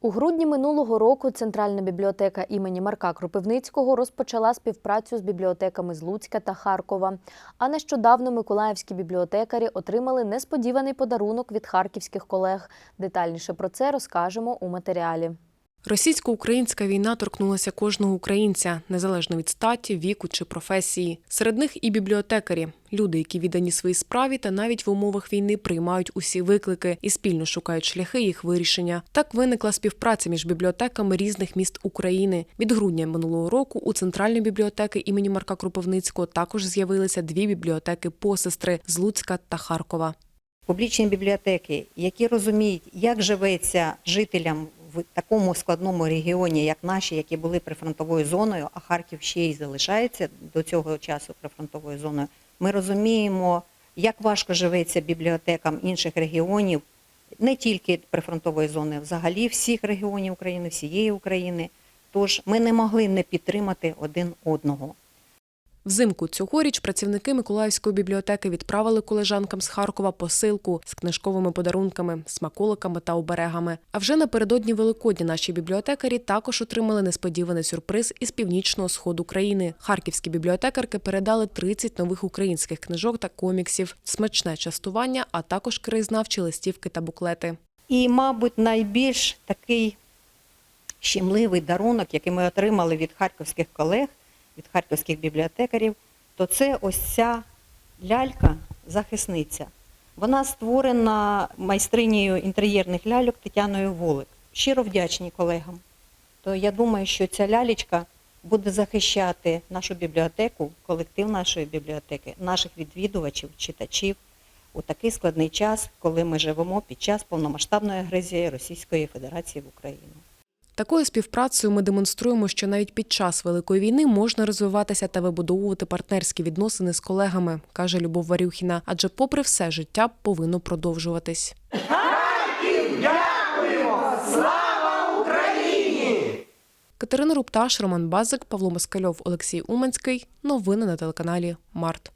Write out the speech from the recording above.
У грудні минулого року Центральна бібліотека імені Марка Кропивницького розпочала співпрацю з бібліотеками з Луцька та Харкова. А нещодавно миколаївські бібліотекарі отримали несподіваний подарунок від харківських колег. Детальніше про це розкажемо у матеріалі. Російсько-українська війна торкнулася кожного українця, незалежно від статі, віку чи професії. Серед них і бібліотекарі, люди, які віддані своїй справі та навіть в умовах війни приймають усі виклики і спільно шукають шляхи їх вирішення. Так виникла співпраця між бібліотеками різних міст України. Від грудня минулого року у центральної бібліотеки імені Марка Кропивницького також з'явилися дві бібліотеки посестри з Луцька та Харкова. публічні бібліотеки, які розуміють, як живеться жителям в такому складному регіоні, як наші, які були прифронтовою зоною, а Харків ще й залишається до цього часу прифронтовою зоною. Ми розуміємо, як важко живеться бібліотекам інших регіонів, не тільки прифронтової зони, взагалі всіх регіонів України, всієї України. Тож ми не могли не підтримати один одного. Взимку цьогоріч працівники Миколаївської бібліотеки відправили колежанкам з Харкова посилку з книжковими подарунками, смаколиками та оберегами. А вже напередодні Великодня наші бібліотекарі також отримали несподіваний сюрприз із північного сходу країни. Харківські бібліотекарки передали 30 нових українських книжок та коміксів, смачне частування, а також краєзнавчі листівки та буклети. І, мабуть, найбільш такий щемливий дарунок, який ми отримали від харківських колег, від харківських бібліотекарів, то це ось ця лялька-захисниця. Вона створена майстринею інтер'єрних ляльок Тетяною Волик. Щиро вдячні колегам. То я думаю, що ця лялечка буде захищати нашу бібліотеку, колектив нашої бібліотеки, наших відвідувачів, читачів у такий складний час, коли ми живемо під час повномасштабної агресії Російської Федерації в Україну. Такою співпрацею ми демонструємо, що навіть під час великої війни можна розвиватися та вибудовувати партнерські відносини з колегами, каже Любов Варюхіна. Адже, попри все, життя повинно продовжуватись. Катерина Рупташ, Роман Базик, Павло Москальов, Олексій Уманський. Новини на телеканалі Март.